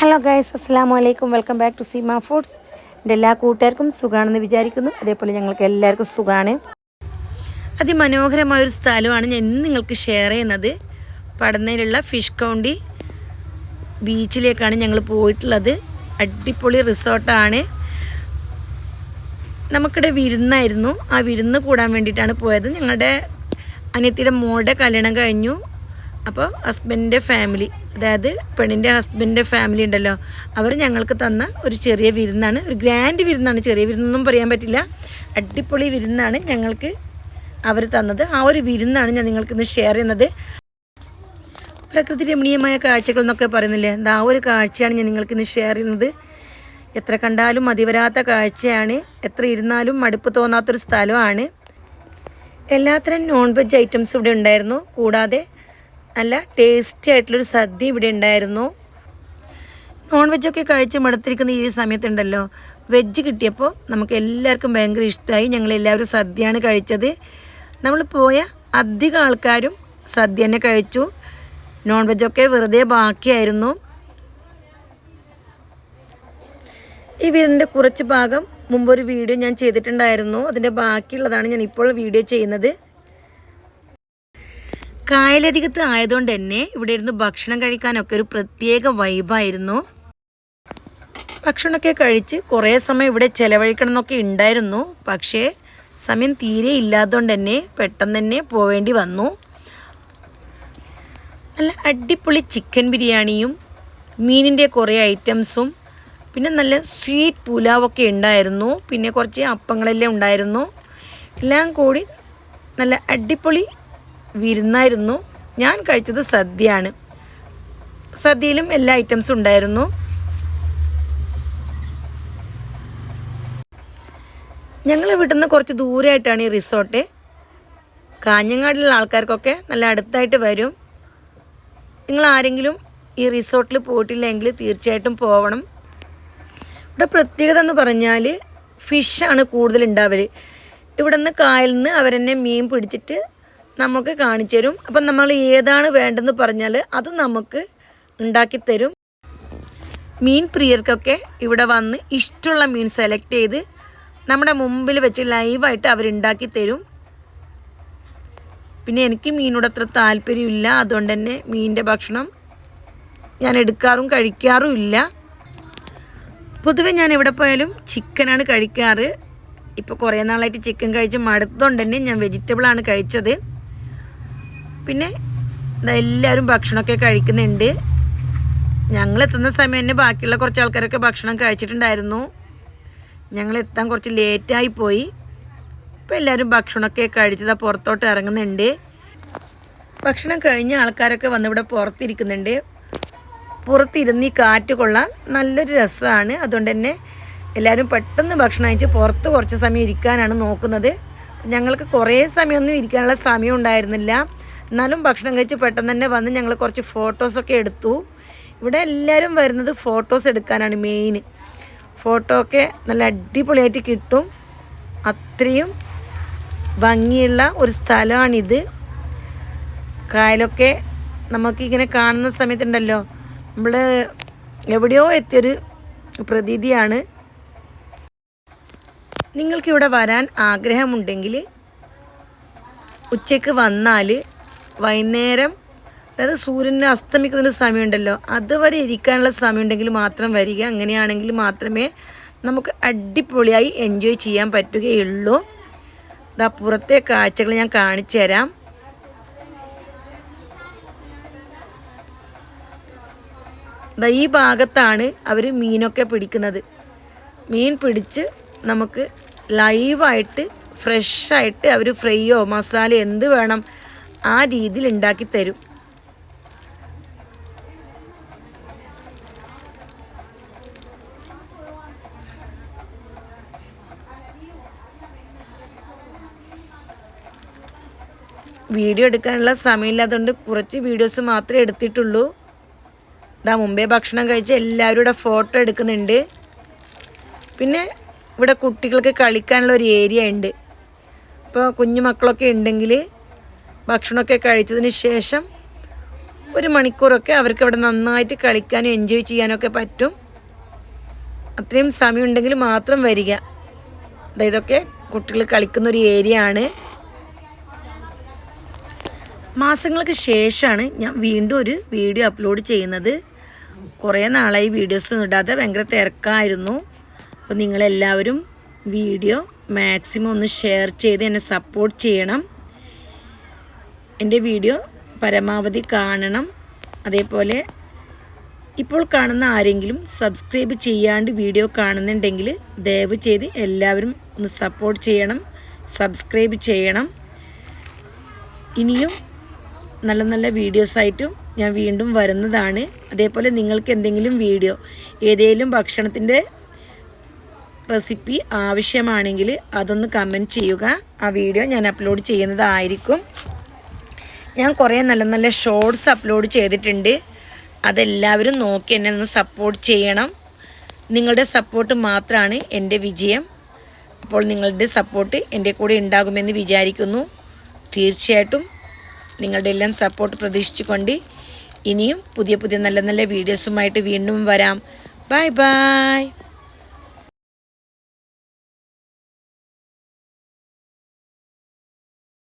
Hello guys അസ്സാം വലൈക്കും welcome back to Seema foods എന്റെ എല്ലാ കൂട്ടുകാർക്കും സുഖമാണെന്ന് വിചാരിക്കുന്നു. അതേപോലെ ഞങ്ങൾക്ക് എല്ലാവർക്കും സുഖമാണ് അതിമനോഹരമായ ഒരു സ്ഥലമാണ് ഞാൻ ഇന്ന് നിങ്ങൾക്ക് ഷെയർ ചെയ്യുന്നത്. പടന്നയിലുള്ള ഫിഷ് കൗണ്ടി ബീച്ചിലേക്കാണ് ഞങ്ങൾ പോയിട്ടുള്ളത്. അടിപൊളി റിസോർട്ടാണ് നമുക്കിടെ വിരുന്നായിരുന്നു. ആ വിരുന്ന് കൂടാൻ വേണ്ടിയിട്ടാണ് പോയത്. ഞങ്ങളുടെ അനിയത്തിയുടെ മോളുടെ കല്യാണം കഴിഞ്ഞു. അപ്പോൾ ഹസ്ബൻഡിന്റെ ഫാമിലി അതായത് പെണ്ണിന്റെ ഹസ്ബൻഡിന്റെ ഫാമിലി ഉണ്ടല്ലോ അവർ ഞങ്ങൾക്ക് തന്ന ഒരു ചെറിയ വിരുന്നാണ് ഒരു ഗ്രാൻഡ് വിരുന്നാണ് ചെറിയ വിരുന്നൊന്നും പറയാൻ പറ്റില്ല. അടിപൊളി വിരുന്നാണ് ഞങ്ങൾക്ക് അവർ തന്നത്. ആ ഒരു വിരുന്നാണ് ഞാൻ നിങ്ങൾക്ക് ഇന്ന് ഷെയർ ചെയ്യുന്നത്. പ്രകൃതി രമണീയമായ കാഴ്ചകൾ എന്നൊക്കെ പറയുന്നില്ലേ? എന്താ ആ ഒരു കാഴ്ചയാണ് ഞാൻ നിങ്ങൾക്ക് ഇന്ന് ഷെയർ ചെയ്യുന്നത്. എത്ര കണ്ടാലും മതിവരാത്ത കാഴ്ചയാണ് എത്ര ഇരുന്നാലും മടുപ്പ് തോന്നാത്തൊരു സ്ഥലമാണ്. എല്ലാത്തരം നോൺ വെജ് ഐറ്റംസ് ഇവിടെ ഉണ്ടായിരുന്നു. കൂടാതെ നല്ല ടേസ്റ്റി ആയിട്ടുള്ളൊരു സദ്യ ഇവിടെ ഉണ്ടായിരുന്നു. നോൺ വെജൊക്കെ കഴിച്ച് മടുത്തിരിക്കുന്ന ഈ സമയത്തുണ്ടല്ലോ. വെജ് കിട്ടിയപ്പോൾ നമുക്ക് എല്ലാവർക്കും ഭയങ്കര ഇഷ്ടമായി. ഞങ്ങൾ എല്ലാവരും സദ്യയാണ് കഴിച്ചത്. നമ്മൾ പോയ അധികം ആൾക്കാരും സദ്യ തന്നെ കഴിച്ചു. നോൺ വെജൊക്കെ വെറുതെ ബാക്കിയായിരുന്നു. ഈ വീടിന്റെ കുറച്ച് ഭാഗം മുമ്പൊരു വീഡിയോ ഞാൻ ചെയ്തിട്ടുണ്ടായിരുന്നു. അതിന്റെ ബാക്കിയുള്ളതാണ് ഞാൻ ഇപ്പോൾ വീഡിയോ ചെയ്യുന്നത്. കായലരികത്ത് ആയതുകൊണ്ട് തന്നെ ഇവിടെ ഇരുന്ന് ഭക്ഷണം കഴിക്കാനൊക്കെ ഒരു പ്രത്യേക വൈബായിരുന്നു. ഭക്ഷണമൊക്കെ കഴിച്ച് കുറേ സമയം ഇവിടെ ചിലവഴിക്കണം എന്നൊക്കെ ഉണ്ടായിരുന്നു. പക്ഷേ സമയം തീരെ ഇല്ലാത്തതുകൊണ്ട് തന്നെ പെട്ടെന്ന് തന്നെ പോവേണ്ടി വന്നു. നല്ല അടിപൊളി ചിക്കൻ ബിരിയാണിയും മീനിന്റെ കുറേ ഐറ്റംസും പിന്നെ നല്ല സ്വീറ്റ് പുലാവൊക്കെ ഉണ്ടായിരുന്നു. പിന്നെ കുറച്ച് അപ്പങ്ങളെല്ലാം ഉണ്ടായിരുന്നു. എല്ലാം കൂടി നല്ല അടിപൊളി വിരുന്നായിരുന്നു. ഞാൻ കഴിച്ചത് സദ്യയാണ്. സദ്യയിലും എല്ലാ ഐറ്റംസും ഉണ്ടായിരുന്നു. ഞങ്ങൾ വീട്ടിൽ കുറച്ച് ദൂരമായിട്ടാണ് ഈ റിസോർട്ട് കാഞ്ഞങ്ങാടിലുള്ള ആൾക്കാർക്കൊക്കെ നല്ല അടുത്തായിട്ട് വരും. നിങ്ങൾ ആരെങ്കിലും ഈ റിസോർട്ടിൽ പോയിട്ടില്ലെങ്കിൽ തീർച്ചയായിട്ടും പോകണം ഇവിടെ പ്രത്യേകത എന്ന് പറഞ്ഞാൽ ഫിഷാണ് കൂടുതലുണ്ടാവൽ ഇവിടെ നിന്ന് കായലിൽ നിന്ന് അവരെന്നെ മീൻ പിടിച്ചിട്ട് നമുക്ക് കാണിച്ചു തരും. അപ്പം നമ്മൾ ഏതാണ് വേണ്ടതെന്ന് പറഞ്ഞാൽ അത് നമുക്ക് ഉണ്ടാക്കി തരും. മീൻ പ്രിയർക്കൊക്കെ ഇവിടെ വന്ന് ഇഷ്ടമുള്ള മീൻ സെലക്ട് ചെയ്ത് നമ്മുടെ മുമ്പിൽ വെച്ച് ലൈവായിട്ട് അവരുണ്ടാക്കി തരും. പിന്നെ എനിക്ക് മീനോട് അത്ര താല്പര്യമില്ല. അതുകൊണ്ട് തന്നെ മീനിന്റെ ഭക്ഷണം ഞാൻ എടുക്കാറും കഴിക്കാറും ഇല്ല. പൊതുവെ ഞാൻ എവിടെ പോയാലും ചിക്കനാണ് കഴിക്കാറ്. ഇപ്പോൾ കുറേ നാളായിട്ട് ചിക്കൻ കഴിച്ച് മടുത്തതുകൊണ്ട് തന്നെ ഞാൻ വെജിറ്റബിളാണ് കഴിച്ചത്. പിന്നെ എല്ലാവരും ഭക്ഷണമൊക്കെ കഴിക്കുന്നുണ്ട്. ഞങ്ങൾ എത്തുന്ന സമയം തന്നെ ബാക്കിയുള്ള കുറച്ച് ആൾക്കാരൊക്കെ ഭക്ഷണം കഴിച്ചിട്ടുണ്ടായിരുന്നു. ഞങ്ങൾ എത്താൻ കുറച്ച് ലേറ്റായി പോയി. ഇപ്പോൾ എല്ലാവരും ഭക്ഷണമൊക്കെ കഴിച്ചതാ പുറത്തോട്ട് ഇറങ്ങുന്നുണ്ട്. ഭക്ഷണം കഴിഞ്ഞ ആൾക്കാരൊക്കെ വന്നിവിടെ പുറത്തിരിക്കുന്നുണ്ട്. പുറത്തിരുന്ന് ഈ കാറ്റ് കൊള്ളാൻ നല്ലൊരു രസമാണ്. അതുകൊണ്ട് തന്നെ എല്ലാവരും പെട്ടെന്ന് ഭക്ഷണം കഴിച്ച് പുറത്ത് കുറച്ച് സമയം ഇരിക്കാനാണ് നോക്കുന്നത്. ഞങ്ങൾക്ക് കുറേ സമയമൊന്നും ഇരിക്കാനുള്ള സമയം ഉണ്ടായിരുന്നില്ല. എന്നാലും ഭക്ഷണം കഴിച്ച് പെട്ടെന്ന് തന്നെ വന്ന് ഞങ്ങൾ കുറച്ച് ഫോട്ടോസൊക്കെ എടുത്തു. ഇവിടെ എല്ലാവരും വരുന്നത് ഫോട്ടോസ് എടുക്കാനാണ് മെയിൻ ഫോട്ടോ ഒക്കെ നല്ല അടിപൊളിയായിട്ട് കിട്ടും. അത്രയും ഭംഗിയുള്ള ഒരു സ്ഥലമാണിത്. കായലൊക്കെ നമുക്കിങ്ങനെ കാണുന്ന സമയത്തുണ്ടല്ലോ. നമ്മൾ എവിടെയോ എത്തിയൊരു പ്രതീതിയാണ്. നിങ്ങൾക്കിവിടെ വരാൻ ആഗ്രഹമുണ്ടെങ്കിൽ ഉച്ചയ്ക്ക് വന്നാൽ വൈകുന്നേരം അതായത് സൂര്യനെ അസ്തമിക്കുന്ന സമയമുണ്ടല്ലോ അതുവരെ ഇരിക്കാനുള്ള സമയമുണ്ടെങ്കിൽ മാത്രം വരിക. അങ്ങനെയാണെങ്കിൽ മാത്രമേ നമുക്ക് അടിപൊളിയായി എൻജോയ് ചെയ്യാൻ പറ്റുകയുള്ളൂ. ഇതാ പുറത്തെ കാഴ്ചകൾ ഞാൻ കാണിച്ചു തരാം. ഈ ഭാഗത്താണ് അവർ മീനൊക്കെ പിടിക്കുന്നത്. മീൻ പിടിച്ച് നമുക്ക് ലൈവായിട്ട് ഫ്രഷായിട്ട് അവർ ഫ്രൈയോ മസാല എന്ത് വേണം ആ രീതിയിൽ ഉണ്ടാക്കി തരും. വീഡിയോ എടുക്കാനുള്ള സമയമില്ലാത്തതുകൊണ്ട് കുറച്ച് വീഡിയോസ് മാത്രമേ എടുത്തിട്ടുള്ളൂ. ഇതാ മുമ്പേ ഭക്ഷണം കഴിച്ച് എല്ലാവരും ഇവിടെ ഫോട്ടോ എടുക്കുന്നുണ്ട്. പിന്നെ ഇവിടെ കുട്ടികൾക്ക് കളിക്കാനുള്ള ഒരു ഏരിയ ഉണ്ട്. ഇപ്പോൾ കുഞ്ഞു മക്കളൊക്കെ ഉണ്ടെങ്കിൽ ഭക്ഷണമൊക്കെ കഴിച്ചതിന് ശേഷം ഒരു മണിക്കൂറൊക്കെ അവർക്ക് അവിടെ നന്നായിട്ട് കളിക്കാനും എൻജോയ് ചെയ്യാനൊക്കെ പറ്റും. അത്രയും സമയം ഉണ്ടെങ്കിൽ മാത്രം വരിക. ഇതൊക്കെ കുട്ടികൾ കളിക്കുന്ന ഒരു ഏരിയ ആണ്. മാസങ്ങൾക്ക് ശേഷമാണ് ഞാൻ വീണ്ടും ഒരു വീഡിയോ അപ്ലോഡ് ചെയ്യുന്നത്. കുറേ നാളായി വീഡിയോസൊന്നും ഇടാതെ ഭയങ്കര തിരക്കായിരുന്നു. അപ്പോൾ നിങ്ങളെല്ലാവരും വീഡിയോ മാക്സിമം ഒന്ന് ഷെയർ ചെയ്ത് എന്നെ സപ്പോർട്ട് ചെയ്യണം. എന്റെ വീഡിയോ പരമാവധി കാണണം. അതേപോലെ ഇപ്പോൾ കാണുന്ന ആരെങ്കിലും സബ്സ്ക്രൈബ് ചെയ്യാണ്ട് വീഡിയോ കാണുന്നുണ്ടെങ്കിൽ ദയവ് ചെയ്ത് എല്ലാവരും ഒന്ന് സപ്പോർട്ട് ചെയ്യണം സബ്സ്ക്രൈബ് ചെയ്യണം. ഇനിയും നല്ല നല്ല വീഡിയോസായിട്ടും ഞാൻ വീണ്ടും വരുന്നതാണ്. അതേപോലെ നിങ്ങൾക്ക് എന്തെങ്കിലും വീഡിയോ ഏതെങ്കിലും ഭക്ഷണത്തിന്റെ റെസിപ്പി ആവശ്യമാണെങ്കിൽ അതൊന്ന് കമന്റ് ചെയ്യുക. ആ വീഡിയോ ഞാൻ അപ്ലോഡ് ചെയ്യുന്നതായിരിക്കും. ഞാൻ കുറേ നല്ല നല്ല ഷോർട്സ് അപ്ലോഡ് ചെയ്തിട്ടുണ്ട്. അതെല്ലാവരും നോക്കി എന്നെ ഒന്ന് സപ്പോർട്ട് ചെയ്യണം. നിങ്ങളുടെ സപ്പോർട്ട് മാത്രമാണ് എന്റെ വിജയം. അപ്പോൾ നിങ്ങളുടെ സപ്പോർട്ട് എന്റെ കൂടെ ഉണ്ടാകുമെന്ന് വിചാരിക്കുന്നു. തീർച്ചയായിട്ടും നിങ്ങളുടെ എല്ലാം സപ്പോർട്ട് പ്രതീക്ഷിച്ചുകൊണ്ട് ഇനിയും പുതിയ പുതിയ നല്ല നല്ല വീഡിയോസുമായിട്ട് വീണ്ടും വരാം. Bye bye